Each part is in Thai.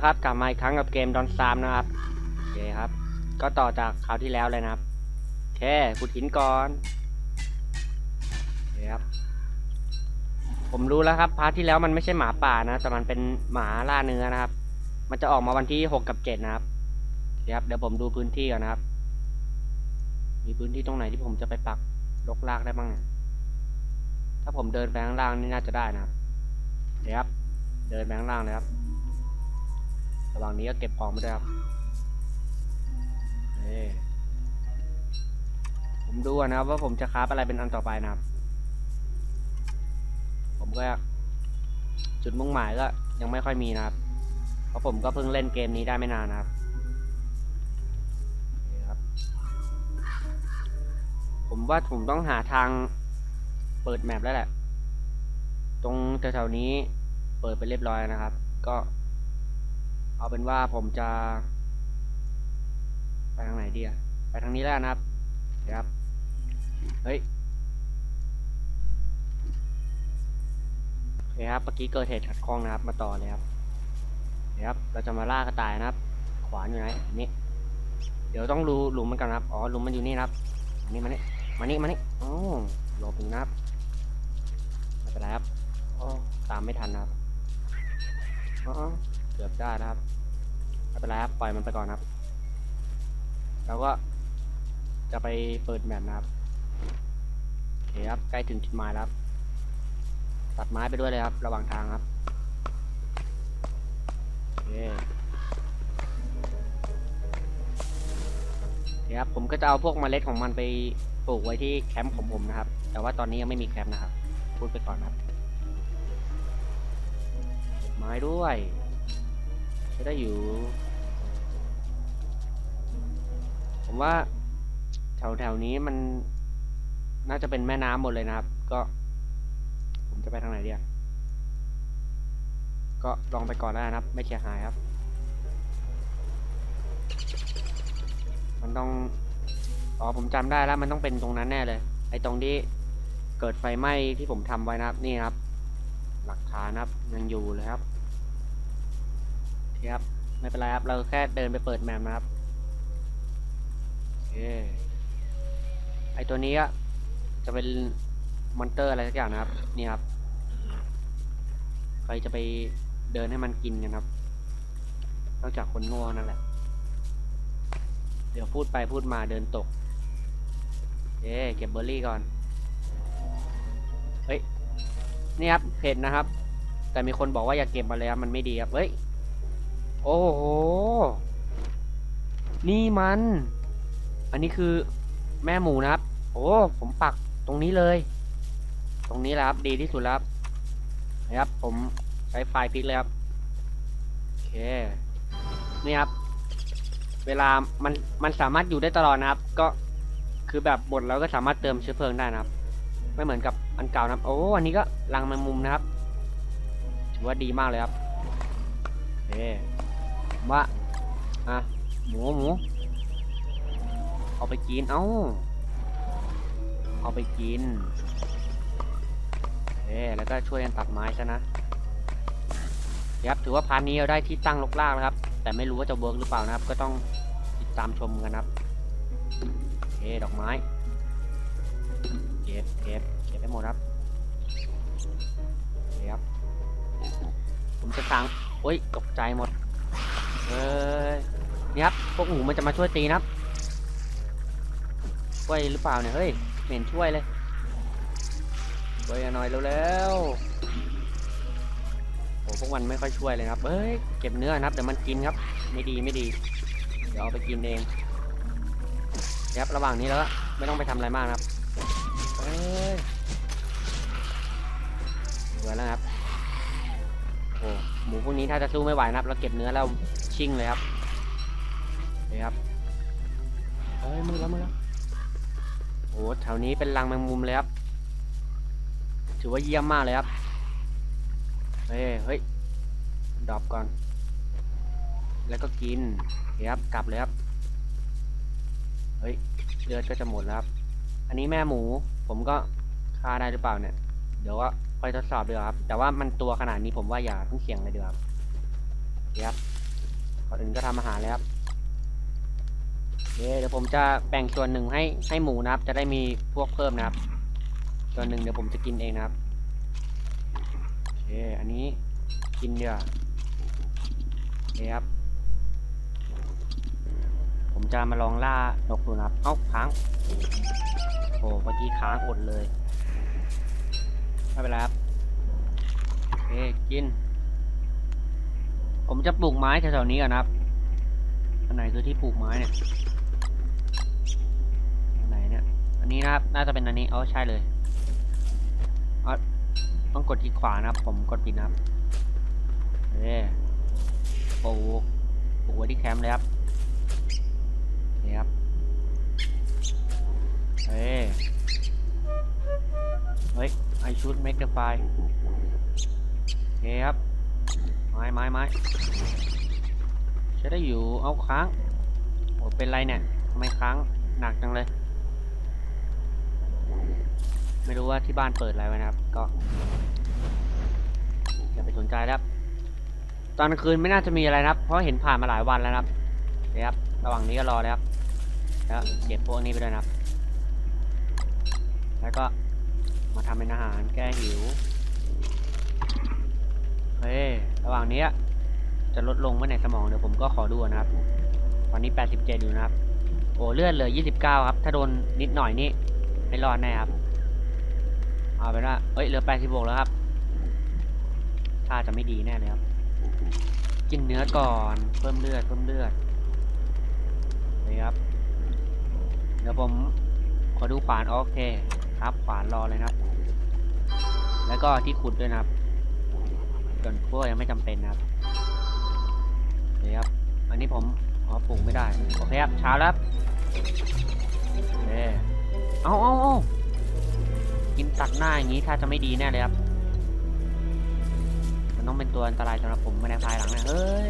แล้วครับกลับมาอีกครั้งกับเกมดอนซามนะครับโอเคครับ ก็ต่อจากคราวที่แล้วเลยนะครับโอเคขุดหินก่อนโอเคครับ ผมรู้แล้วครับพาร์ทที่แล้วมันไม่ใช่หมาป่านะ แต่มันเป็นหมาล่าเนื้อนะครับ มันจะออกมาวันที่หกกับเจ็ดนะครับโอเคครับเดี๋ยวผมดูพื้นที่ก่อนนะครับ มีพื้นที่ตรงไหนที่ผมจะไปปักลกลากได้บ้างเนี่ยถ้าผมเดินไปข้างล่างนี่น่าจะได้นะครับเดี๋ยวครับ เดินไปข้างล่างเลยครับ ระหว่างนี้ก็เก็บของมาด้วยครับเอ้ผมดูนะครับว่าผมจะคราฟอะไรเป็นอันต่อไปนะครับ ผมก็จุดมุ่งหมายก็ยังไม่ค่อยมีนะครับ เพราะผมก็เพิ่งเล่นเกมนี้ได้ไม่นานนะครับโอเคครับ ผมว่าผมต้องหาทางเปิดแมปแล้วแหละ ตรงแถวๆนี้เปิดไปเรียบร้อยนะครับ ก็ เอาเป็นว่าผมจะ ไปทางไหนดีอะไปทางนี้แล้วนะครับเดี๋ยวครับ เฮ้ยโอเคครับเมื่อกี้เกิดเหตุขัดข้องนะครับ มาต่อเลยครับเดี๋ยวครับ เราจะมาล่ากระต่ายนะครับ ขวานอยู่ไหนอันนี่เดี๋ยวต้องรูหลุมมันกันนะครับ อ๋อหลุมมันอยู่นี่นะครับมานี่มานี่มานี่มานี่อ๋อหลบหนึ่งนะครับไม่เป็นไรครับอ๋อตามไม่ทันนะครับอ๋อ กือบได้นะครับไม่เป็นไรครับปล่อยมันไปก่อนครับแล้วก็จะไปเปิดแมปนะครับโอเคครับใกล้ถึงจุดหมายแล้วครับตัดไม้ไปด้วยเลยครับ ระหว่างทางครับโอเคคครับผมก็จะเอาพวกเมล็ดของมันไปปลูกไว้ที่แคมป์ของผมนะครับ แต่ว่าตอนนี้ยังไม่มีแคมป์นะครับ พูดไปก่อนครับไม้ด้วย จะได้อยู่ ผมว่าแถวแถวๆนี้มันน่าจะเป็นแม่น้ำหมดเลยนะครับ ก็ ผมจะไปทางไหนดีอะก็ลองไปก่อนได้นะครับ ไม่เสียหายครับ มันต้อง อ๋อผมจำได้แล้ว มันต้องเป็นตรงนั้นแน่เลย ไอ้ตรงที่เกิดไฟไหม้ที่ผมทำไว้นะครับ นี่ครับ หลักฐานนะครับยังอยู่เลยครับ ครับ ไม่เป็นไรครับ เราแค่เดินไปเปิดแมปนะครับโอไอตัวนี้อะจะเป็นมอนเตอร์อะไรสักอย่างนะครับ นี่ครับ ใครจะไปเดินให้มันกินกันครับ นอกจากคนโง่นั่นแหละ เดี๋ยวพูดไปพูดมาเดินตก เอ๊เก็บเบอร์รี่ก่อน เฮ้ย นี่ครับเห็ดนะครับ แต่มีคนบอกว่าอย่าเก็บมาเลยครับมันไม่ดีครับ เฮ้ย โอ้โห นี่มัน อันนี้คือแม่หมูนะครับ โอ้ ผมปักตรงนี้เลย ตรงนี้แหละครับ ดีที่สุดแล้วครับนะครับ ผมใช้ไฟพลิกเลยครับ โอเค นี่ครับ เวลา มัน มันสามารถอยู่ได้ตลอดนะครับ ก็ คือแบบบดแล้วก็สามารถเติมเชื้อเพลิงได้นะครับ ไม่เหมือนกับอันเก่านะครับ โอ้ อันนี้ก็รังแมงมุมนะครับ ถือว่าดีมากเลยครับ โอเค มว่าอะหมูหมูเอาไปกินเอ้าเอาไปกินเอ๊แล้วก็ช่วยกันตัดไม้ซะนะครับถือว่าพาร์ทนี้เราได้ที่ตั้งลกลากแล้วครับ แต่ไม่รู้ว่าจะเวิร์กหรือเปล่านะครับ ก็ต้องติดตามชมกันครับโอเคดอกไม้เก็บเก็บเก็บให้หมดครับเครับผมจะสั่งโอ้ยตกใจหมด เฮ้ยนี่ครับพวกหมูมันจะมาช่วยตีนะครับช่วยหรือเปล่าเนี่ยเฮ้ยเห็นช่วยเลยช่วยหน่อยเร็วโอ้พวกมันไม่ค่อยช่วยเลยครับเฮ้ยเก็บเนื้อนะครับเดี๋ยวมันกินครับ ไม่ดีไม่ดี เดี๋ยวเอาไปกินเองครับระหว่างนี้แล้วไม่ต้องไปทำอะไรมากครับเฮ้ยเหลือแล้วครับ หมูพวกนี้ถ้าจะสู้ไม่ไหวนะครับ เราเก็บเนื้อแล้วชิ่งเลยครับนี่ครับเฮ้ยมือแล้วมือแล้วโอ้แถวนี้เป็นรังแมงมุมเลยครับ ถือว่าเยี่ยมมากเลยครับ เฮ้ยเฮ้ยดรอปก่อน แล้วก็กินโอเคครับกลับเลยครับเฮ้ยเลือดก็จะหมดแล้วครับ อันนี้แม่หมู ผมก็ฆ่าได้หรือเปล่าเนี่ย เดี๋ยวก็ค่อยทดสอบดีกว่าครับ แต่ว่ามันตัวขนาดนี้ผมว่าอย่าเพิ่งเสี่ยงเลยดีกว่าครับเคครับก่อนอื่นก็ทำอาหารเลยครับเดี๋ยวผมจะแบ่งส่วนหนึ่งให้ให้หมูนะครับ จะได้มีพวกเพิ่มนะครับ ส่วนหนึ่งเดี๋ยวผมจะกินเองนะครับโอเคอันนี้กินเดี๋ยวาโอเคครับ ผมจะมาลองล่านกดูนะครับ เอ้าค้างโอ้เมื่อกี้ค้างอดเลย ไม่เป็นไรครับโอเคกิน ผมจะปลูกไม้แถวๆนี้ก่อนนะครับอันไหนคือที่ปลูกไม้เนี่ยอันไหนเนี่ยอันนี้นะครับ น่าจะเป็นอันนี้อ๋อใช่เลยอ๋อต้องกดที่ขวานะครับ ผมกดผิดนะครับเอ้ปลูกปลูกไว้ที่แคมป์เลยครับนี่ครับเฮ้ย ฮ้ย I should make the fire โอเคครับ ไม้ไม้ไม้ใช้ได้อยู่เอาค้าง โอ้เป็นไรเนี่ยทำไมค้างหนักจังเลย ไม่รู้ว่าที่บ้านเปิดอะไรไว้นะครับ ก็อย่าไปสนใจแล้วครับ ตอนกลางคืนไม่น่าจะมีอะไรนะครับ เพราะเห็นผ่านมาหลายวันแล้วนะครับเยวครับ ระหว่างนี้ก็รอเลยครับ แล้วเก็บพวกนี้ไปด้วยนะครับ แล้วก็ มาทำเป็นอาหารแก้หิว เฮ้ย ระหว่างนี้จะลดลงเมื่อไหร่สมองเดี๋ยวผมก็ขอดูนะครับ ตอนนี้ 87 อยู่นะครับ โอ้เลือดเหลือ 29 ครับ ถ้าโดนนิดหน่อยนี่ไม่รอดแน่ครับ เอาเป็นว่า เอ้ย เหลือ 86 แล้วครับถ้าจะไม่ดีแน่เลยครับ กินเนื้อก่อน เพิ่มเลือด เพิ่มเลือดนี่ครับ เดี๋ยวผมขอดูขวานโอเค ครับขวานรอเลยครับ แล้วก็ที่ขุดด้วยนะครับส่วนพวกยังไม่จำเป็นนะครับนี่ครับ อันนี้ผมอ๋อปลูกไม่ได้โอเคครับเช้าแล้วเอ้เอาเอาเอากินตัดหน้าอย่างนี้ถ้าจะไม่ดีแน่เลยครับ มันต้องเป็นตัวอันตรายสำหรับผมไม่ในภายหลังนะเฮ้ย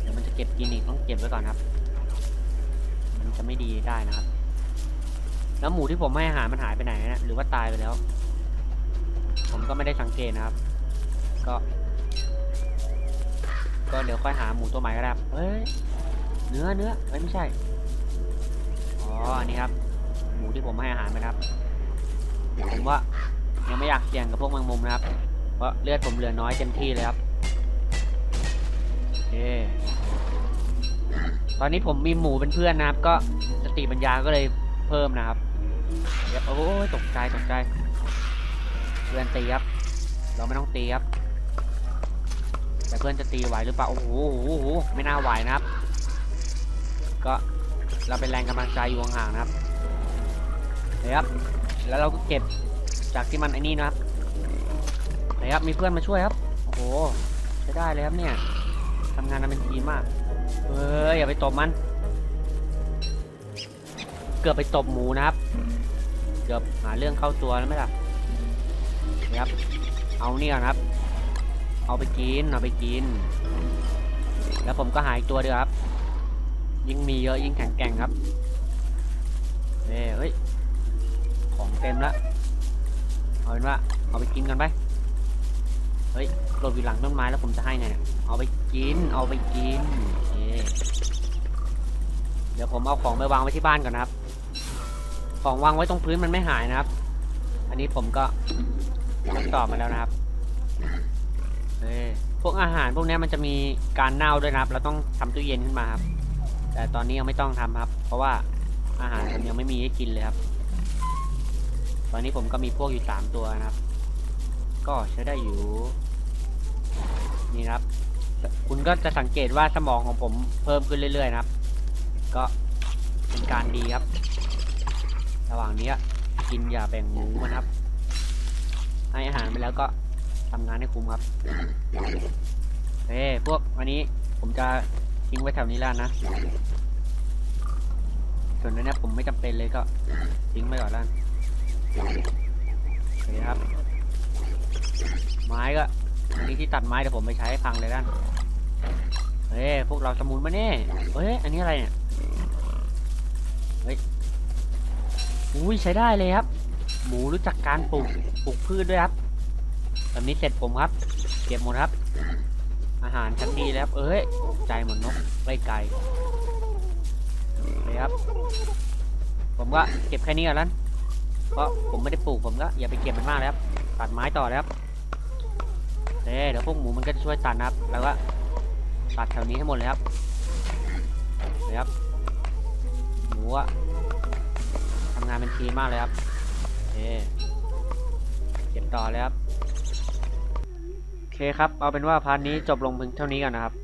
เดี๋ยวมันจะเก็บกินอีกต้องเก็บไว้ก่อนครับ มันจะไม่ดีได้นะครับ แล้วหมูที่ผมให้อาหารมันหายไปไหนนะหรือว่าตายไปแล้ว ผมก็ไม่ได้สังเกตนะครับ ก็ ก็เดี๋ยวค่อยหาหมูตัวใหม่ก็ได้เฮ้ยเนื้อเนื้อเอ้ยไม่ใช่อ๋ออันนี้ครับ หมูที่ผมให้อาหารไปครับผมว่ายังไม่อยากเสี่ยงกับพวกแมงมุมนะครับ เพราะเลือดผมเหลือน้อยเต็มที่เลยครับโอตอนนี้ผมมีหมูเป็นเพื่อนนะครับ ก็สติปัญญาก็เลยเพิ่มนะครับ เดี๋ยวโอ้ยตกใจตกใจเพื่อนตีครับเราไม่ต้องตีครับแต่เพื่อนจะตีไหวหรือเปล่าโอ้โหโอ้โหไม่น่าไหวนะครับ ก็เราเป็นแรงกำลังใจอยู่ห่างๆนะครับเฮ้ยครับแล้วเราก็เก็บจากที่มันไอ้นี่นะครับเฮ้ยครับมีเพื่อนมาช่วยครับโอ้โหใช้ได้เลยครับเนี่ยทำงานกันเป็นทีมมากเฮ้ยอย่าไปตบมัน เกือบไปตบหมูนะครับ เกือบหาเรื่องเข้าตัวแล้วไหมล่ะนี่ครับ เอาเนี่ก่อนครับ เอาไปกินเอาไปกิน แล้วผมก็หายตัวเดียวครับ ยิ่งมีเยอะยิ่งแข็งแกร่งครับเฮ้ยเฮ้ย ของเต็มล้วเอาเป็นว่าเอาไปกินกันไปเฮ้ยหลบอยู่หลังต้นไม้แล้วผมจะให้ไงเนี่ย เอาไปกิน เอาไปกินเเดี๋ยวผมเอาของไปวางไว้ที่บ้านก่อนนะครับ ของวางไว้ตรงพื้นมันไม่หายนะครับ อันนี้ผมก็ทดสอบมาแล้วนะครับเอ้ยพวกอาหารพวกนี้มันจะมีการเน่าด้วยนะครับ เราต้องทำตู้เย็นขึ้นมาครับ แต่ตอนนี้ยังไม่ต้องทำครับ เพราะว่าอาหารผมยังไม่มีให้กินเลยครับ ตอนนี้ผมก็มีพวกอยู่สามตัวนะครับ ก็ใช้ได้อยู่ นี่ครับ คุณก็จะสังเกตว่าสมองของผมเพิ่มขึ้นเรื่อยๆนะครับ ก็เป็นการดีครับ ระหว่างนี้กินอย่าแบ่งหมูมันครับ ให้อาหารไปแล้วก็ทำงานให้คุ้มครับเอ้พวกวันนี้ผมจะทิ้งไว้แถวนี้แล้วนะ ส่วนนั้นเนี่ยผมไม่จำเป็นเลยก็ทิ้งไปก่อนแล้วโอเคครับ ไม้ก็อันนี้ที่ตัดไม้เดี๋ยวผมไปใช้พังเลยด้านเฮ้ยพวกเราสมุนมาเนี่ยเฮ้ย อันนี้อะไรเนี่ย เฮ้ย อุ้ยใช้ได้เลยครับ หมูรู้จักการปลูกปลูกพืชด้วยครับแบบนี้เสร็จผมครับ เก็บหมดครับ อาหารชั้นดีแล้วเอ้ยใจเหมือนนกไล่ไก่เลยครับ ผมก็เก็บแค่นี้ก่อนแล้วเพราะผมไม่ได้ปลูกผมก็อย่าไปเก็บมันมากเลยครับตัดไม้ต่อเลยครับเด้เดี๋ยวพวกหมูมันก็จะช่วยตัดนะครับ แล้วก็ตัดแถวนี้ให้หมดเลยครับเลยครับหมูอะำงานเป็นทีมมากเลยครับเด้เก็บต่อเลยครับโอเคครับ เอาเป็นว่าพาร์ทนี้จบลงเพียงเท่านี้ก่อนนะครับ